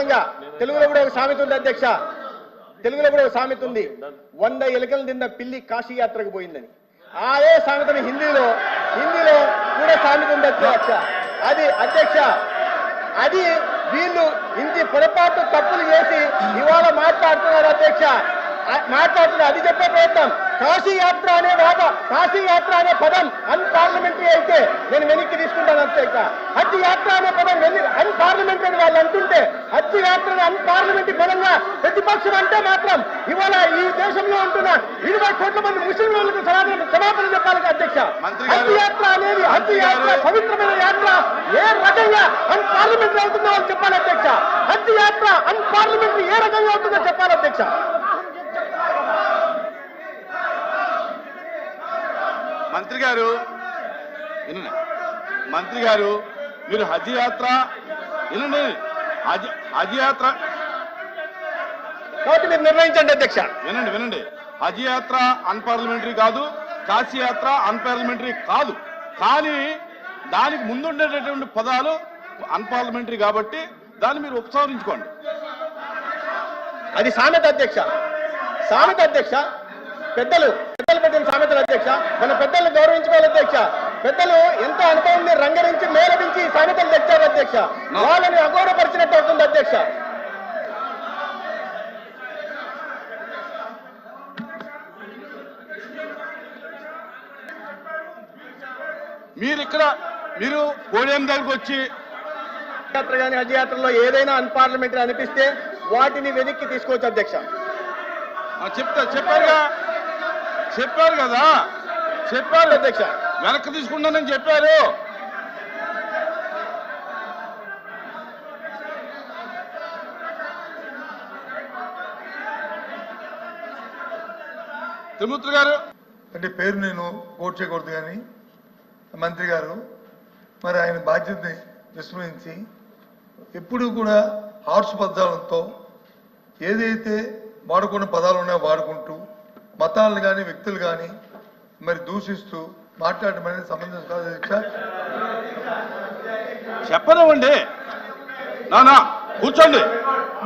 విధంగా తెలుగులో కూడా ఒక సామెత ఉంది అధ్యక్ష. తెలుగులో కూడా ఒక సామెత ఉంది. వంద ఎలుకలు తిన్న పిల్లి కాశీ యాత్రకు పోయిందని. అదే సామెతను హిందీలో హిందీలో కూడా సామెత ఉంది అధ్యక్ష. అది అధ్యక్ష అది వీళ్ళు ఇంటి పొరపాటు తప్పులు చేసి ఇవాళ మాట్లాడుతున్నారు అధ్యక్ష. మాట్లాడుతున్నారు అది చెప్పే ప్రయత్నం. కాశీ యాత్ర అనే వాద కాశీ యాత్ర అనే పదం అన్పార్లమెంటరీ అయితే నేను వెనక్కి తీసుకుంటాను అధ్యక్ష. హజ్ యాత్ర అనే పదం వెళ్ళి అన్పార్లమెంటరీ వాళ్ళు అంటుంటే హజ్ యాత్రని అన్పార్లమెంటరీ పదంగా ప్రతిపక్షం అంటే మాత్రం ఇవాళ ఈ దేశంలో ఉంటున్న ఇరవై కోట్ల మంది ముస్లింలకు సమాధానం క్షమాపణ చెప్పాలి అధ్యక్ష. హజ్ యాత్ర అనేది హజ్ యాత్ర పవిత్రమైన యాత్ర ఏ రకంగా అన్పార్లమెంటరీ అవుతుందో వాళ్ళు చెప్పాలి అధ్యక్ష. హజ్ యాత్ర అన్పార్లమెంటరీ ఏ రకంగా అవుతుందో చెప్పాలి అధ్యక్ష. మంత్రి గారు మంత్రి గారు మీరు హజ్ యాత్ర వినండి. హజ్ హజ్ యాత్ర కాబట్టి మీరు నిర్ణయించండి అధ్యక్ష. వినండి వినండి. హజ్ యాత్ర అన్పార్లమెంటరీ కాదు కాశీ యాత్ర అన్పార్లమెంటరీ కాదు. కానీ దానికి ముందుండేటటువంటి పదాలు అన్పార్లమెంటరీ కాబట్టి దాన్ని మీరు ఉపసంహరించుకోండి. అది సామెత అధ్యక్ష. సామెత అధ్యక్ష. పెద్దలు పెద్దలు పెట్టిన సామెతలు అధ్యక్ష. మన పెద్దల్ని గౌరవించుకోవాలి అధ్యక్ష. పెద్దలు ఎంతో అనుభవం రంగరించి మేలవించి సామెతలు తెచ్చారు అధ్యక్ష. వాళ్ళని అగౌరవపరిచినట్టు అవుతుంది అధ్యక్ష. మీరు ఇక్కడ మీరు పోడియం దగ్గరకు వచ్చి యాత్ర కానీ హజ్ యాత్రలో ఏదైనా అన్పార్లమెంటరీ అనిపిస్తే వాటిని వెనక్కి తీసుకోవచ్చు అధ్యక్ష. ఆ, చెప్తా చెప్పారుగా చెప్పారు కదా? చెప్పారు. అధ్యక్ష. వెనక్కి తీసుకుంటానని చెప్పారు. తిరుమూర్తి గారు. అంటే పేరు నేను కోట్ చేయకూడదు కానీ మంత్రి గారు మరి ఆయన బాధ్యతని విస్మరించి ఎప్పుడూ కూడా హార్ట్స్ పదాలతో ఏదైతే వాడుకున్న పదాలు ఉన్నాయో వాడుకుంటూ మతాలను కానీ వ్యక్తులు కానీ మరి దూషిస్తూ మాట్లాడడం అనేది సంబంధం కాదు. అధ్యక్ష. చెప్పనివ్వండి. నానా కూర్చోండి.